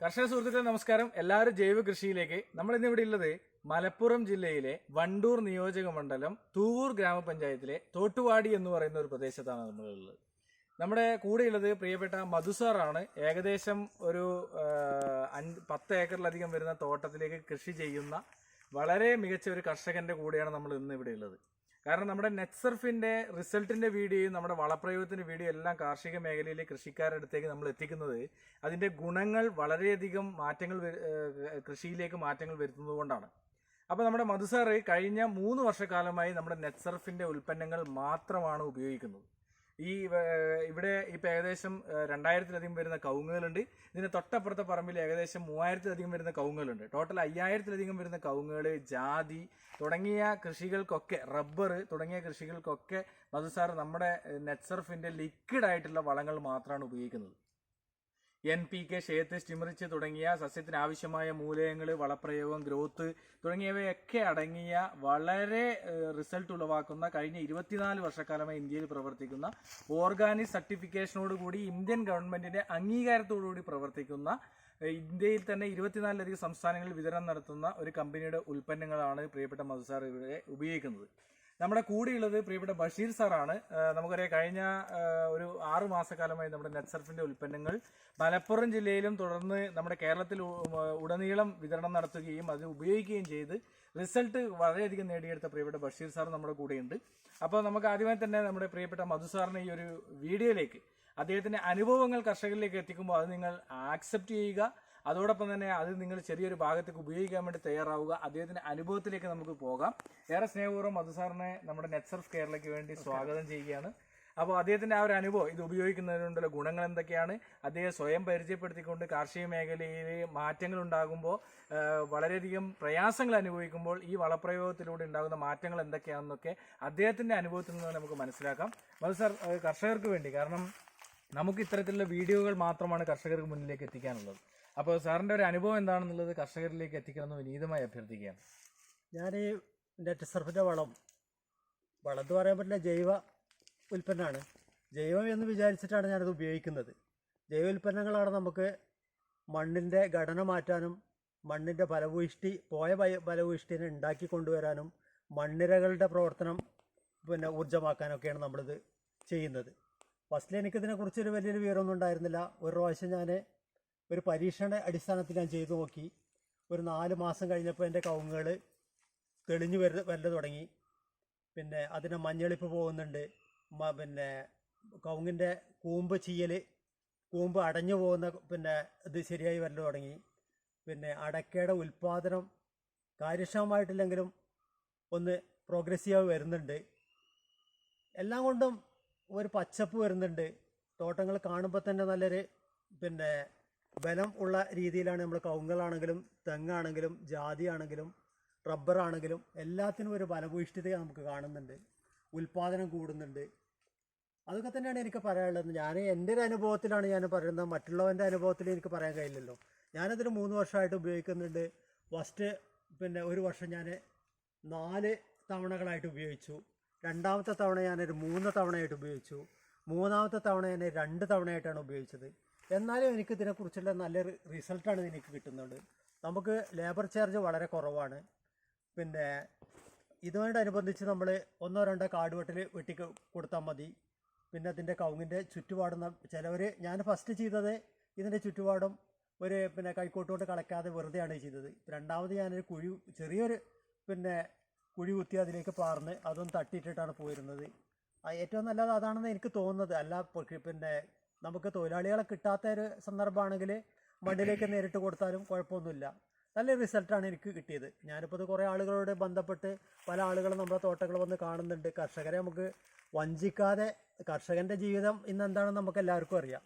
കർഷക സുഹൃത്തുക്കളെ നമസ്കാരം. എല്ലാവരും ജൈവ കൃഷിയിലേക്ക്. നമ്മൾ ഇന്നിവിടെ ഉള്ളത് മലപ്പുറം ജില്ലയിലെ വണ്ടൂർ നിയോജക മണ്ഡലം തൂവൂർ ഗ്രാമപഞ്ചായത്തിലെ തോട്ടുവാടി എന്ന് പറയുന്ന ഒരു പ്രദേശത്താണ് നമ്മളുള്ളത് നമ്മുടെ കൂടെയുള്ളത് പ്രിയപ്പെട്ട മധുസാറാണ് ഏകദേശം ഒരു പത്ത് ഏക്കറിലധികം വരുന്ന തോട്ടത്തിലേക്ക് കൃഷി ചെയ്യുന്ന വളരെ മികച്ച ഒരു കർഷകന്റെ കൂടെയാണ് നമ്മൾ ഇന്ന് ഇവിടെ ഉള്ളത്. കാരണം നമ്മുടെ നെറ്റ്സർഫിന്റെ റിസൾട്ടിന്റെ വീഡിയോയും നമ്മുടെ വളപ്രയോഗത്തിന്റെ വീഡിയോ എല്ലാം കാർഷിക മേഖലയിലെ കൃഷിക്കാരുടെ അടുത്തേക്ക് നമ്മൾ എത്തിക്കുന്നത് അതിന്റെ ഗുണങ്ങൾ വളരെയധികം മാറ്റങ്ങൾ കൃഷിയിലേക്ക് മാറ്റങ്ങൾ വരുത്തുന്നത് കൊണ്ടാണ്. അപ്പോൾ നമ്മുടെ മധുസാറ് കഴിഞ്ഞ മൂന്ന് വർഷക്കാലമായി നമ്മുടെ നെറ്റ്സർഫിന്റെ ഉൽപ്പന്നങ്ങൾ മാത്രമാണ് ഉപയോഗിക്കുന്നത്. ഈ ഇവിടെ ഇപ്പം ഏകദേശം രണ്ടായിരത്തിലധികം വരുന്ന കവുങ്ങുകളുണ്ട്. ഇതിന് തൊട്ടപ്പുറത്തെ പറമ്പിൽ ഏകദേശം മൂവായിരത്തിലധികം വരുന്ന കവുങ്ങുകളുണ്ട്. ടോട്ടൽ അയ്യായിരത്തിലധികം വരുന്ന കവുങ്ങുകൾ ജാതി തുടങ്ങിയ കൃഷികൾക്കൊക്കെ റബ്ബർ തുടങ്ങിയ കൃഷികൾക്കൊക്കെ മധുസാർ നമ്മുടെ നെറ്റ്സർഫിന്റെ ലിക്വിഡ് ആയിട്ടുള്ള വളങ്ങൾ മാത്രമാണ് ഉപയോഗിക്കുന്നത്. എൻ പി കെ ഷേത്ത് സ്റ്റിമറിച്ച് തുടങ്ങിയ സസ്യത്തിന് ആവശ്യമായ മൂലകങ്ങൾ വളപ്രയോഗം ഗ്രോത്ത് തുടങ്ങിയവയൊക്കെ അടങ്ങിയ വളരെ റിസൾട്ട് ഉളവാക്കുന്ന കഴിഞ്ഞ ഇരുപത്തിനാല് വർഷക്കാലമായി ഇന്ത്യയിൽ പ്രവർത്തിക്കുന്ന ഓർഗാനിക് സർട്ടിഫിക്കേഷനോട് കൂടി ഇന്ത്യൻ ഗവൺമെന്റിന്റെ അംഗീകാരത്തോടുകൂടി പ്രവർത്തിക്കുന്ന ഇന്ത്യയിൽ തന്നെ ഇരുപത്തിനാലിലധികം സംസ്ഥാനങ്ങളിൽ വിതരണം നടത്തുന്ന ഒരു കമ്പനിയുടെ ഉൽപ്പന്നങ്ങളാണ് പ്രിയപ്പെട്ട മധുസാർ ഇവിടെ ഉപയോഗിക്കുന്നത്. നമ്മുടെ കൂടെയുള്ളത് പ്രിയപ്പെട്ട ബഷീർ സാറാണ്. നമുക്കറിയാം കഴിഞ്ഞ ഒരു ആറു മാസക്കാലമായി നമ്മുടെ നെറ്റ്സർഫിന്റെ ഉൽപ്പന്നങ്ങൾ മലപ്പുറം ജില്ലയിലും തുടർന്ന് നമ്മുടെ കേരളത്തിൽ ഉടനീളം വിതരണം നടത്തുകയും അത് ഉപയോഗിക്കുകയും ചെയ്ത് റിസൾട്ട് വളരെയധികം നേടിയെടുത്ത പ്രിയപ്പെട്ട ബഷീർ സാർ നമ്മുടെ കൂടെയുണ്ട്. അപ്പോൾ നമുക്ക് ആദ്യമായി തന്നെ നമ്മുടെ പ്രിയപ്പെട്ട മധു സാറിനെ ഈ ഒരു വീഡിയോയിലേക്ക് അദ്ദേഹത്തിന്റെ അനുഭവങ്ങൾ കർഷകരിലേക്ക് എത്തിക്കുമ്പോൾ അത് നിങ്ങൾ ആക്സെപ്റ്റ് ചെയ്യുക. അതോടൊപ്പം തന്നെ അത് നിങ്ങൾ ചെറിയൊരു ഭാഗത്തേക്ക് ഉപയോഗിക്കാൻ വേണ്ടി തയ്യാറാവുക. അദ്ദേഹത്തിന്റെ അനുഭവത്തിലേക്ക് നമുക്ക് പോകാം. ഏറെ സ്നേഹപൂർവം മധുസാറിനെ നമ്മുടെ നെറ്റ്സർഫ് കേരളയ്ക്ക് വേണ്ടി സ്വാഗതം ചെയ്യുകയാണ്. അപ്പോൾ അദ്ദേഹത്തിന്റെ ആ ഒരു അനുഭവം ഇത് ഉപയോഗിക്കുന്നതിനുള്ള ഗുണങ്ങൾ എന്തൊക്കെയാണ്? അദ്ദേഹം സ്വയം പരിചയപ്പെടുത്തിക്കൊണ്ട് കാർഷിക മേഖലയിൽ മാറ്റങ്ങൾ ഉണ്ടാകുമ്പോൾ വളരെയധികം പ്രയാസങ്ങൾ അനുഭവിക്കുമ്പോൾ ഈ വളപ്രയോഗത്തിലൂടെ ഉണ്ടാകുന്ന മാറ്റങ്ങൾ എന്തൊക്കെയാണെന്നൊക്കെ അദ്ദേഹത്തിന്റെ അനുഭവത്തിൽ നിന്ന് നമുക്ക് മനസ്സിലാക്കാം. അത് സാർ കർഷകർക്ക് വേണ്ടി കാരണം നമുക്ക് ഇത്തരത്തിലുള്ള വീഡിയോകൾ മാത്രമാണ് കർഷകർക്ക് മുന്നിലേക്ക് എത്തിക്കാനുള്ളത്. അപ്പോൾ സാറിന്റെ ഒരു അനുഭവം എന്താണെന്നുള്ളത് കർഷകരിലേക്ക് എത്തിക്കണമെന്ന് വിനീതമായി അഭ്യർത്ഥിക്കുകയാണ്. ഞാൻ ഈ നെറ്റ് സർഫിന്റെ വളം വളം എന്ന് പറയാൻ പറ്റില്ല ജൈവ ഉൽപ്പന്നമാണ്. ജൈവം എന്ന് വിചാരിച്ചിട്ടാണ് ഞാനത് ഉപയോഗിക്കുന്നത്. ജൈവ ഉൽപ്പന്നങ്ങളാണ് നമുക്ക് മണ്ണിന്റെ ഘടന മാറ്റാനും മണ്ണിന്റെ ഫലഭൂയിഷ്ടി പോയ ഫല- ഫലഭൂയിഷ്ടിനെ ഉണ്ടാക്കി കൊണ്ടുവരാനും മണ്ണിരകളുടെ പ്രവർത്തനം പിന്നെ ഊർജമാക്കാനൊക്കെയാണ് നമ്മളിത് ചെയ്യുന്നത്. ഫസ്റ്റിൽ എനിക്കിതിനെക്കുറിച്ചൊരു വലിയൊരു വിവരമൊന്നും ഉണ്ടായിരുന്നില്ല. ഒരു പ്രാവശ്യം ഞാൻ ഒരു പരീക്ഷണ അടിസ്ഥാനത്തിൽ ഞാൻ ചെയ്തു നോക്കി. ഒരു നാല് മാസം കഴിഞ്ഞപ്പോൾ എന്റെ കവുങ്ങുകൾ തെളിഞ്ഞു വര വരൽ തുടങ്ങി. പിന്നെ അതിന് മഞ്ഞളിപ്പ് പോകുന്നുണ്ട്. പിന്നെ കവുങ്ങിന്റെ കൂമ്പ് ചീയൽ കൂമ്പ് അടഞ്ഞു പോകുന്ന പിന്നെ ഇത് ശരിയായി വരൽ തുടങ്ങി. പിന്നെ അടക്കയുടെ ഉൽപ്പാദനം കാര്യക്ഷമമായിട്ടില്ലെങ്കിലും ഒന്ന് പ്രോഗ്രസീവ് വരുന്നുണ്ട്. എല്ലാം കൊണ്ടും ഒരു പച്ചപ്പ് വരുന്നുണ്ട്. തോട്ടങ്ങൾ കാണുമ്പോൾ തന്നെ നല്ലൊരു പിന്നെ ബലം ഉള്ള രീതിയിലാണ് നമ്മൾ കൗങ്ങലാണെങ്കിലും തെങ്ങാണെങ്കിലും ജാതിയാണെങ്കിലും റബ്ബറാണെങ്കിലും എല്ലാത്തിനും ഒരു ഫലഭൂയിഷ്ഠിത നമുക്ക് കാണുന്നുണ്ട്. ഉൽപ്പാദനം കൂടുന്നുണ്ട്. അതൊക്കെ തന്നെയാണ് എനിക്ക് പറയാനുള്ളത്. ഞാൻ എന്റെ ഒരു അനുഭവത്തിലാണ് ഞാൻ പറയുന്നത്. മറ്റുള്ളവന്റെ അനുഭവത്തിൽ എനിക്ക് പറയാൻ കഴിയില്ലല്ലോ. ഞാനതിന് മൂന്ന് വർഷമായിട്ട് ഉപയോഗിക്കുന്നുണ്ട്. ഫസ്റ്റ് പിന്നെ ഒരു വർഷം ഞാൻ നാല് തവണകളായിട്ട് ഉപയോഗിച്ചു. രണ്ടാമത്തെ തവണ ഞാനൊരു മൂന്ന് തവണയായിട്ട് ഉപയോഗിച്ചു. മൂന്നാമത്തെ തവണ ഞാൻ രണ്ട് തവണയായിട്ടാണ് ഉപയോഗിച്ചത്. എന്നാലും എനിക്ക് ഇതിനെക്കുറിച്ചുള്ള നല്ലൊരു റിസൾട്ടാണ് എനിക്ക് കിട്ടുന്നത്. നമുക്ക് ലേബർ ചാർജ് വളരെ കുറവാണ്. പിന്നെ ഇതുമായിട്ടനുബന്ധിച്ച് നമ്മൾ ഒന്നോ രണ്ടോ കാട് വെട്ടിൽ വെട്ടി കൊടുത്താൽ മതി. പിന്നെ അതിന്റെ കവുങ്ങിന്റെ ചുറ്റുപാടുന്ന ചിലവർ ഞാൻ ഫസ്റ്റ് ചെയ്തത് ഇതിന്റെ ചുറ്റുപാടും ഒരു പിന്നെ കൈക്കോട്ട് കൊണ്ട് കളക്കാതെ വെറുതെയാണ് ചെയ്തത്. രണ്ടാമത് ഞാനൊരു കുഴി ചെറിയൊരു പിന്നെ കുഴി കുത്തി അതിലേക്ക് പാർന്ന് അതൊന്ന് തട്ടിയിട്ടിട്ടാണ് പോയിരുന്നത്. ഏറ്റവും നല്ലത് അതാണെന്ന് എനിക്ക് തോന്നുന്നത്. അല്ല പിന്നെ നമുക്ക് തൊഴിലാളികളെ കിട്ടാത്ത ഒരു സന്ദർഭമാണെങ്കിൽ മണ്ണിലേക്ക് നേരിട്ട് കൊടുത്താലും കുഴപ്പമൊന്നുമില്ല. നല്ല റിസൾട്ടാണ് എനിക്ക് കിട്ടിയത്. ഞാനിപ്പോൾ ഇത് കുറേ ആളുകളോട് ബന്ധപ്പെട്ട് പല ആളുകളും നമ്മുടെ തോട്ടങ്ങൾ വന്ന് കാണുന്നുണ്ട്. കർഷകരെ നമുക്ക് വഞ്ചിക്കാതെ കർഷകന്റെ ജീവിതം ഇന്ന് എന്താണെന്ന് നമുക്ക് എല്ലാവർക്കും അറിയാം.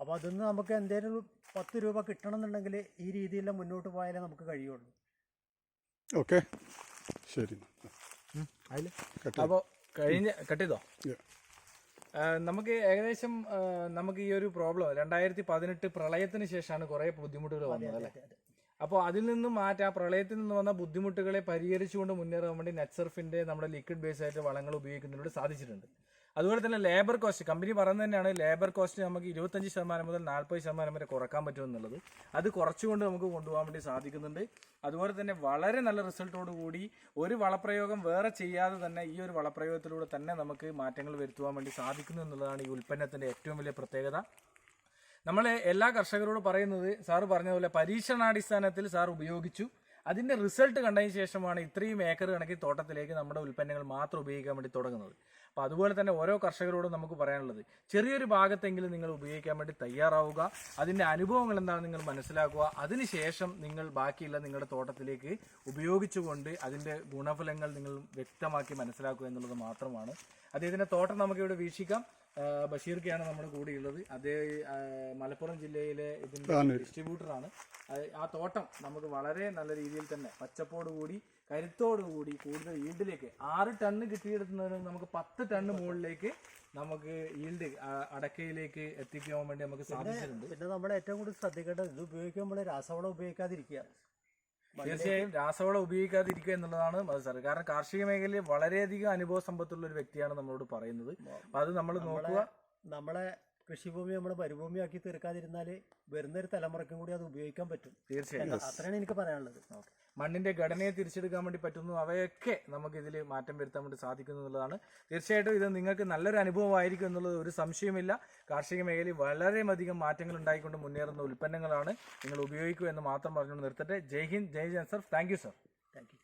അപ്പോൾ അതിന്ന് നമുക്ക് എന്തെങ്കിലും പത്ത് രൂപ കിട്ടണം എന്നുണ്ടെങ്കിൽ ഈ രീതിയിൽ മുന്നോട്ട് പോയാലേ നമുക്ക് കഴിയുള്ളൂ. ഓക്കെ. ശരി. അപ്പോൾ കഴിഞ്ഞ കട്ട് ചെയ്തോ? നമുക്ക് ഏകദേശം നമുക്ക് ഈ ഒരു പ്രോബ്ലം രണ്ടായിരത്തി പതിനെട്ട് പ്രളയത്തിന് ശേഷമാണ് കുറെ ബുദ്ധിമുട്ടുകൾ വന്നത് അല്ലേ? അപ്പോൾ അതിൽ നിന്നും മാറ്റി ആ പ്രളയത്തിൽ നിന്ന് വന്ന ബുദ്ധിമുട്ടുകളെ പരിഹരിച്ചുകൊണ്ട് മുന്നേറാൻ വേണ്ടി നെറ്റ്സർഫിന്റെ നമ്മുടെ ലിക്വിഡ് ബേസ് ആയിട്ട് വളങ്ങൾ ഉപയോഗിക്കുന്നതിലൂടെ സാധിച്ചിട്ടുണ്ട്. അതുപോലെ തന്നെ ലേബർ കോസ്റ്റ് കമ്പനി പറയുന്നത് തന്നെയാണ് ലേബർ കോസ്റ്റ് നമുക്ക് ഇരുപത്തഞ്ച് ശതമാനം മുതൽ നാൽപ്പത് ശതമാനം വരെ കുറയ്ക്കാൻ പറ്റും എന്നുള്ളത്. അത് കുറച്ചുകൊണ്ട് നമുക്ക് കൊണ്ടുപോകാൻ വേണ്ടി സാധിക്കുന്നുണ്ട്. അതുപോലെ തന്നെ വളരെ നല്ല റിസൾട്ടോട് കൂടി ഒരു വളപ്രയോഗം വേറെ ചെയ്യാതെ തന്നെ ഈ ഒരു വളപ്രയോഗത്തിലൂടെ തന്നെ നമുക്ക് മാറ്റങ്ങൾ വരുത്തുവാൻ വേണ്ടി സാധിക്കുന്നു എന്നുള്ളതാണ് ഈ ഉൽപ്പന്നത്തിന്റെ ഏറ്റവും വലിയ പ്രത്യേകത. നമ്മൾ എല്ലാ കർഷകരോട് പറയുന്നത് സാറ് പറഞ്ഞതുപോലെ പരീക്ഷണാടിസ്ഥാനത്തിൽ സാർ ഉപയോഗിച്ചു. അതിന്റെ റിസൾട്ട് കണ്ടതിന് ശേഷമാണ് ഇത്രയും ഏക്കർ കണക്കിൽ തോട്ടത്തിലേക്ക് നമ്മുടെ ഉൽപ്പന്നങ്ങൾ മാത്രം ഉപയോഗിക്കാൻ വേണ്ടി തുടങ്ങുന്നത്. അപ്പോൾ അതുപോലെ തന്നെ ഓരോ കർഷകരോടും നമുക്ക് പറയാനുള്ളത് ചെറിയൊരു ഭാഗത്തെങ്കിലും നിങ്ങൾ ഉപയോഗിക്കാൻ വേണ്ടി തയ്യാറാവുക അതിന്റെ അനുഭവങ്ങൾ എന്താണെന്ന് നിങ്ങൾ മനസ്സിലാക്കുക അതിനുശേഷം നിങ്ങൾ ബാക്കിയുള്ള നിങ്ങളുടെ തോട്ടത്തിലേക്ക് ഉപയോഗിച്ചുകൊണ്ട് അതിന്റെ ഗുണഫലങ്ങൾ നിങ്ങൾ വ്യക്തമാക്കി മനസ്സിലാക്കുക എന്നുള്ളത് മാത്രമാണ്. അദ്ദേഹത്തിന്റെ തോട്ടം നമുക്ക് ഇവിടെ വീക്ഷിക്കാം. ആ, ബഷീർക്കയാണ് നമ്മുടെ കൂടെയുള്ളത് അതേ മലപ്പുറം ജില്ലയിലെ ഇതിന്റെ ആണ്. ഡിസ്ട്രിബ്യൂട്ടറാണ് ആ തോട്ടം നമുക്ക് വളരെ നല്ല രീതിയിൽ തന്നെ പച്ചപ്പോട് കൂടി കരുത്തോട് കൂടി കൂടുതൽ ഈൽഡിലേക്ക് ആറ് ടണ്ണ് കിട്ടിയെടുക്കുന്നതിന് നമുക്ക് പത്ത് ടണ്ണ് മുകളിലേക്ക് നമുക്ക് ഈൽഡ് അടക്കയിലേക്ക് എത്തിക്കാൻ വേണ്ടി നമുക്ക് സാധിച്ചിട്ടുണ്ട്. പിന്നെ നമ്മൾ ഏറ്റവും കൂടുതൽ ശ്രദ്ധിക്കേണ്ടത് ഇത് ഉപയോഗിക്കുമ്പോൾ രാസവളം ഉപയോഗിക്കാതിരിക്കുക. തീർച്ചയായും രാസവളം ഉപയോഗിക്കാതിരിക്കുക എന്നുള്ളതാണ് അത് സാർ കാരണം കാർഷിക മേഖലയിൽ വളരെയധികം അനുഭവ സമ്പത്തുള്ള ഒരു വ്യക്തിയാണ് നമ്മളോട് പറയുന്നത്. അത് നമ്മൾ നോക്കുക. നമ്മളെ കൃഷിഭൂമി നമ്മുടെ മരുഭൂമിയാക്കി തീർക്കാതിരുന്നാൽ വരുന്നൊരു തലമുറയ്ക്കും കൂടി അത് ഉപയോഗിക്കാൻ പറ്റും. തീർച്ചയായും. അത്രയാണ് എനിക്ക് പറയാനുള്ളത്. മണ്ണിന്റെ ഘടനയെ തിരിച്ചെടുക്കാൻ വേണ്ടി പറ്റുന്നു അവയൊക്കെ നമുക്ക് ഇതിൽ മാറ്റം വരുത്താൻ വേണ്ടി സാധിക്കുന്നു എന്നുള്ളതാണ്. തീർച്ചയായിട്ടും ഇത് നിങ്ങൾക്ക് നല്ലൊരു അനുഭവമായിരിക്കും എന്നുള്ളത് ഒരു സംശയമില്ല കാർഷിക മേഖലയിൽ വളരെയധികം മാറ്റങ്ങൾ ഉണ്ടായിക്കൊണ്ട് മുന്നേറുന്ന ഉൽപ്പന്നങ്ങളാണ് നിങ്ങൾ ഉപയോഗിക്കൂ എന്ന് മാത്രം പറഞ്ഞുകൊണ്ട് നിർത്തട്ടെ. ജയ് ഹിന്ദ് ജയ് Jan sir. Thank you sir thank you